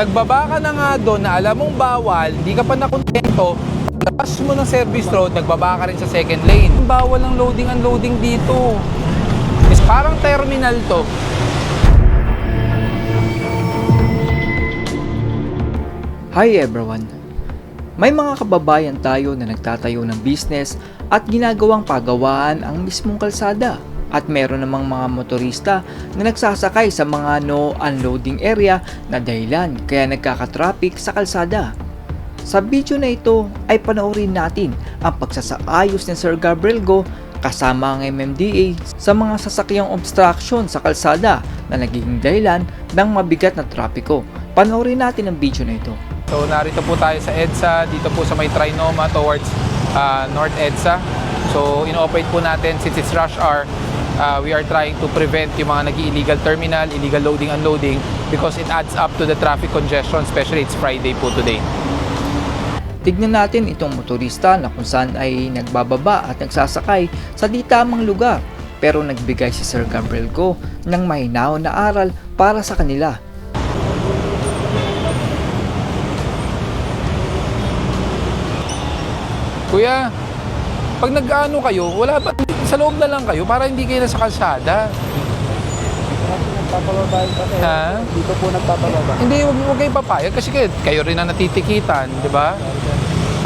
Nagbaba ka na nga doon na alam mong bawal, di ka pa nakontento, labas mo ng service road, nagbaba ka rin sa second lane. Bawal ang loading unloading dito. Is parang terminal to. Hi everyone! May mga kababayan tayo na nagtatayo ng business at ginagawang pagawaan ang mismong kalsada. At meron namang mga motorista na nagsasakay sa mga no unloading area na dahilan kaya nagkakatraffic sa kalsada. Sa video na ito ay panoorin natin ang pagsasaayos ni Sir Gabriel Go kasama ang MMDA sa mga sasakyang obstruction sa kalsada na nagiging dahilan ng mabigat na trapiko. Panoorin natin ang video na ito. So narito po tayo sa EDSA, dito po sa may Trinoma towards uh, North EDSA. So ino-operate po natin since it's rush hour, uh, we are trying to prevent yung mga nag-illegal terminal, illegal loading unloading because it adds up to the traffic congestion, especially it's Friday po today. Tignan natin itong motorista na kung saan ay nagbababa at nagsasakay sa di tamang lugar pero nagbigay si Sir Gabriel Go ng mahinaw na aral para sa kanila. Kuya, pag nag-ano kayo, wala ba, sa loob na lang kayo para hindi kayo nasa kalsada. Ha? Dito po nagpapababa. Hindi, huwag huwag kayo papayag kasi kayo, kayo rin na natitikitan, di ba?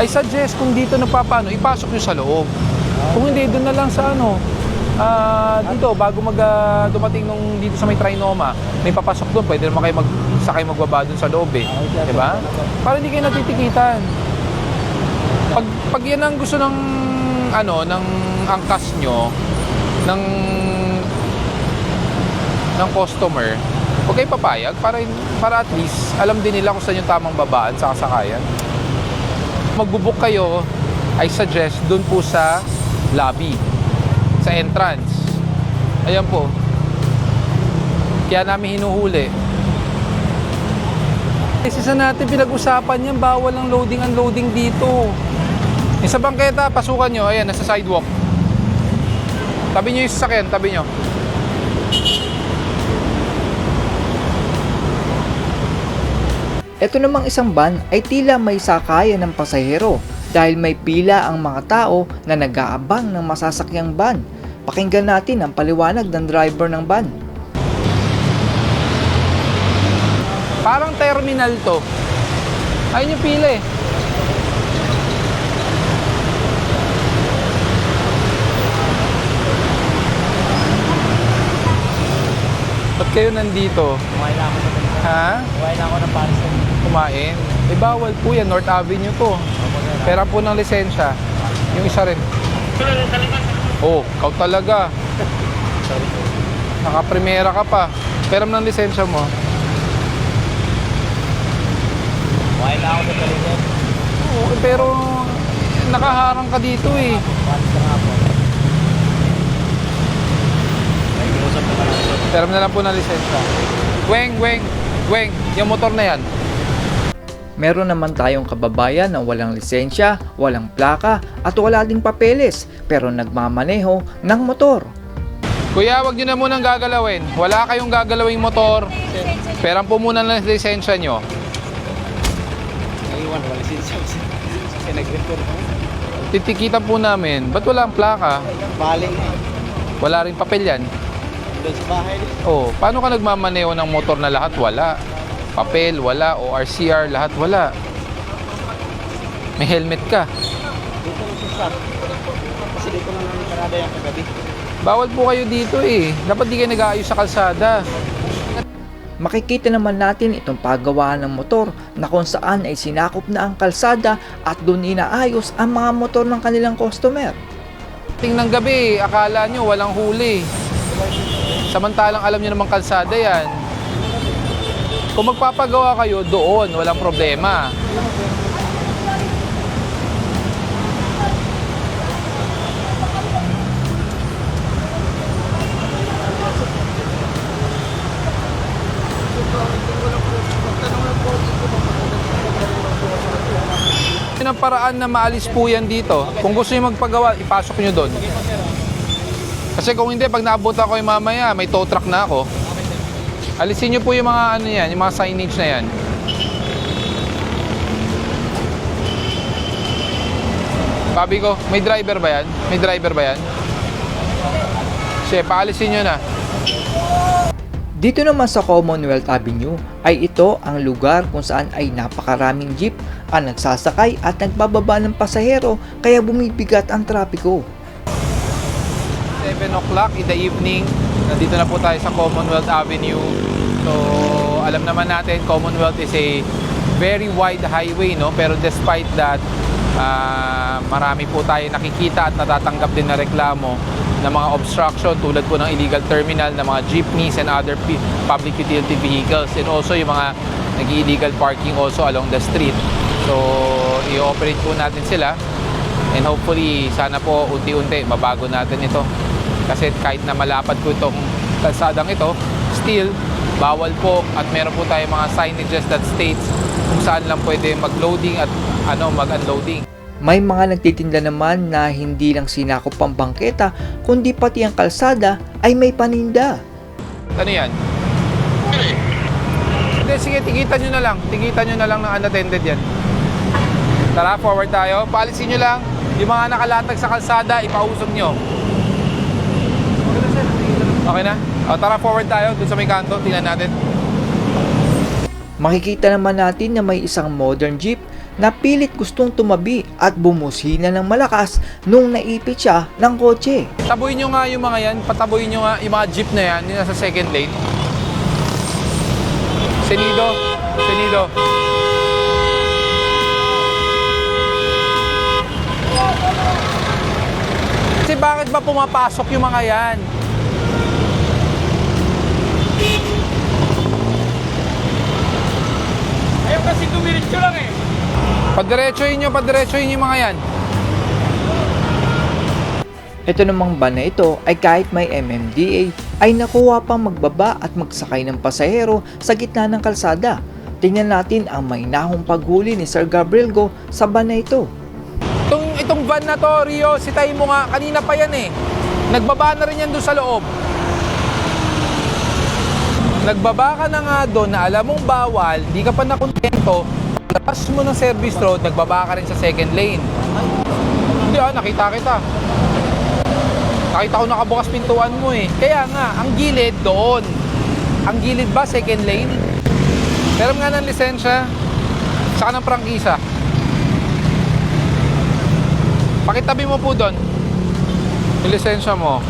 I suggest kung dito nagpapano, ipasok nyo sa loob. Kung hindi, doon na lang sa ano, ah, dito, bago mag, ah, dumating nung dito sa may Trinoma, may papasok doon, pwede naman kayo mag, sakay magbaba doon sa loob eh. Di ba? Para hindi kayo natitikitan. Pag, pag yan ang gusto ng, ano, ng angkas nyo, ng ng customer, huwag kayo papayag para, para at least alam din nila kung saan yung tamang babaan sa kasakayan. Magbubuk kayo, I suggest doon po sa lobby, sa entrance. Ayan po. Kaya namin hinuhuli. Isa sa natin pinag-usapan yan, bawal ang loading unloading dito. Yung sa bangketa, pasukan nyo, ayan, nasa sidewalk. Tabi nyo yung sasakyan, tabi nyo. Ito namang isang van ay tila may sakayan ng pasahero dahil may pila ang mga tao na nag-aabang ng masasakyang van. Pakinggan natin ang paliwanag ng driver ng van. Parang terminal to. Ayun yung pila eh. Ba't kayo nandito? Kumain na ako ng Ha? Kumain na ako ng na Kumain? Eh bawal po yan, North Avenue to. Pera po ng lisensya. Yung isa rin. Oh, ikaw talaga. Nakaprimera ka pa. Pera ng lisensya mo. Kumain na ako ng talitin. Oo, pero nakaharang ka dito eh. Paris na nga po. May kinusap mo na lang po ng lisensya. Weng, weng, weng. Yung motor na yan. Meron naman tayong kababayan na walang lisensya, walang plaka at wala ding papeles pero nagmamaneho ng motor. Kuya, wag nyo na munang gagalawin. Wala kayong gagalawing motor. Peran po muna ng lisensya nyo. Naiwan, wala sinsya. Kasi nag-refer ko. Titikitan po namin. Ba't wala ang plaka? Baling. Wala rin papel yan. Doon sa bahay. Oh, paano ka nagmamaneho ng motor na lahat wala? Papel, wala. O RCR, lahat wala. May helmet ka. Dito na sa stop. Kasi dito na namin karada yung kagabi. Bawal po kayo dito eh. Dapat di kayo nag-aayos sa kalsada. Makikita naman natin itong paggawaan ng motor na kung saan ay sinakop na ang kalsada at doon inaayos ang mga motor ng kanilang customer. Tingnan gabi, akala nyo walang huli. Samantalang alam nyo namang kalsada yan. Kung magpapagawa kayo doon, walang problema. Ang paraan na maalis po yan dito. Kung gusto nyo magpagawa, ipasok nyo doon. Kasi kung hindi, pag naabot ako yung mamaya, may tow truck na ako. Alisin nyo po yung mga ano yan, yung mga signage na yan. Sabi ko, may driver ba yan? May driver ba yan? Sige, paalisin nyo na. Dito naman sa Commonwealth Avenue ay ito ang lugar kung saan ay napakaraming jeep ang nagsasakay at nagbababa ng pasahero kaya bumibigat ang trapiko. 7 o'clock in the evening. Nandito na po tayo sa Commonwealth Avenue. So, alam naman natin, Commonwealth is a very wide highway, no? Pero despite that, ah, marami po tayo nakikita at natatanggap din na reklamo ng mga obstruction tulad po ng illegal terminal ng mga jeepneys and other public utility vehicles and also yung mga nag-illegal parking also along the street. So, i-operate po natin sila And hopefully, sana po unti-unti mabago natin ito. Kasi kahit na malapad po itong kalsadang ito, still, bawal po at meron po tayo mga signages that states kung saan lang pwede mag-loading at ano mag-unloading. May mga nagtitinda naman na hindi lang sinakop ang bangketa kundi pati ang kalsada ay may paninda. Ano yan? Hindi, sige, tigitan nyo na lang. Tigitan nyo na lang ng unattended yan. Tara, forward tayo. Paalisin nyo lang. Yung mga nakalatag sa kalsada, ipausog nyo. Okay na? O, tara, forward tayo. Doon sa may kanto, tingnan natin. Makikita naman natin na may isang modern jeep na pilit gustong tumabi at bumusina ng malakas nung naipit siya ng kotse. Tabuin nyo nga yung mga yan. Patabuin nyo nga yung mga jeep na yan. Yung nasa second lane. Senido. Senido. Kasi bakit ba pumapasok yung mga yan? Ayaw kasi dumiretso lang eh. Padiretsohin nyo, padiretsohin yung mga yan. Ito namang van na ito ay kahit may MMDA ay nakuha pang magbaba at magsakay ng pasahero sa gitna ng kalsada. Tingnan natin ang mainahong paghuli ni Sir Gabriel Go sa van na ito. Itong, itong van na to, Rio, sitay mo nga, kanina pa yan eh. Nagbaba na rin yan doon sa loob. Nagbaba ka na nga doon na alam mong bawal, di ka pa nakontento, labas mo ng service road, nagbaba ka rin sa second lane. Hindi ah, nakita kita. Nakita ko nakabukas pintuan mo eh. Kaya nga, ang gilid doon. Ang gilid ba, second lane? Meron nga ng lisensya, saka ng prangkisa. Pakitabi mo po doon. Yung lisensya mo.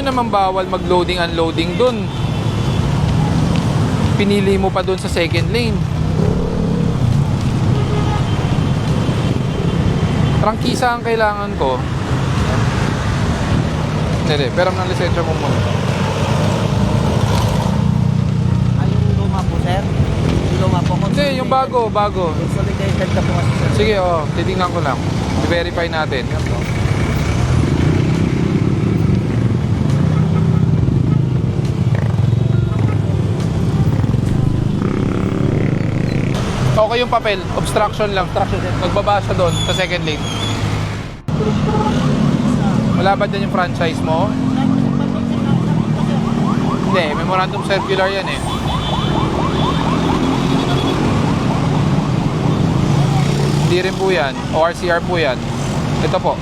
Nyo naman bawal mag-loading unloading doon. Pinili mo pa doon sa second lane. Trangkisa ang kailangan ko. Hindi, hindi. Pero ng lisensya mo muna. Ay, yung luma po, sir. Yung luma po. Hindi, yung bago, bago. Consolidated ka po kasi, sir. Sige, oh, titingnan ko lang. I-verify natin. Yan po. Yung papel, obstruction lang. Obstruction Nagbaba siya doon sa second lane. Wala ba dyan yung franchise mo? Hindi, memorandum circular yan eh. Hindi rin po yan. ORCR po yan. Ito po.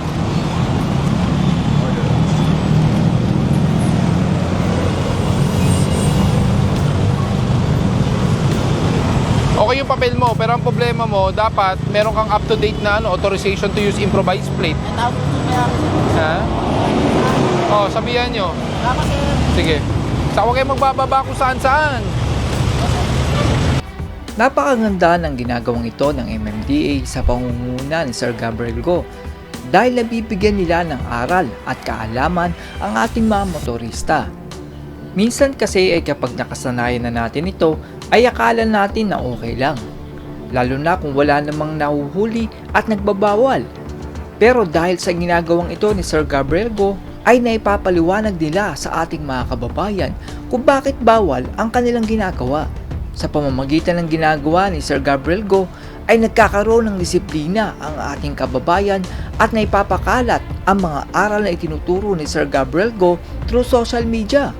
Okay yung papel mo, pero ang problema mo, dapat meron kang up-to-date na ano, authorization to use improvised plate. Ha? Oh, sabihan nyo. Sige. Sa huwag kayo magbababa kung saan-saan. Napakaganda ng ginagawang ito ng MMDA sa pangunguna ni Sir Gabriel Go dahil nabibigyan nila ng aral at kaalaman ang ating mga motorista. Minsan kasi ay kapag nakasanayan na natin ito ay akala natin na okay lang. Lalo na kung wala namang nahuhuli at nagbabawal. Pero dahil sa ginagawang ito ni Sir Gabriel Go ay naipapaliwanag nila sa ating mga kababayan kung bakit bawal ang kanilang ginagawa. Sa pamamagitan ng ginagawa ni Sir Gabriel Go ay nagkakaroon ng disiplina ang ating kababayan at naipapakalat ang mga aral na itinuturo ni Sir Gabriel Go through social media.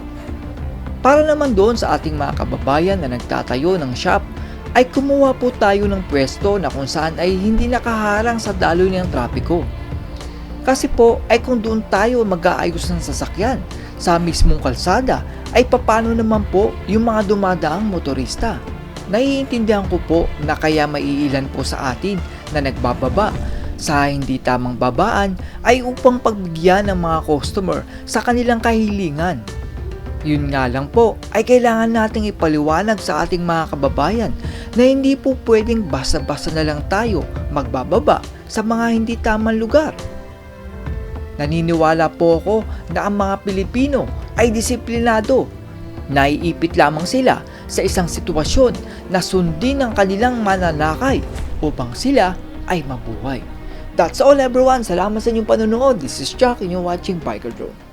Para naman doon sa ating mga kababayan na nagtatayo ng shop, ay kumuha po tayo ng pwesto na kung saan ay hindi nakaharang sa daloy ng trapiko. Kasi po ay kung doon tayo mag-aayos ng sasakyan sa mismong kalsada ay papano naman po yung mga dumadaang motorista. Naiintindihan ko po na kaya maiilan po sa atin na nagbababa sa hindi tamang babaan ay upang pagbigyan ng mga customer sa kanilang kahilingan. Yun nga lang po ay kailangan nating ipaliwanag sa ating mga kababayan na hindi po pwedeng basta-basta na lang tayo magbababa sa mga hindi tamang lugar. Naniniwala po ako na ang mga Pilipino ay disiplinado. Naiipit lamang sila sa isang sitwasyon na sundin ang kanilang mananakay upang sila ay mabuhay. That's all everyone. Salamat sa inyong panonood. This is Chuck and you're watching Biker Drone.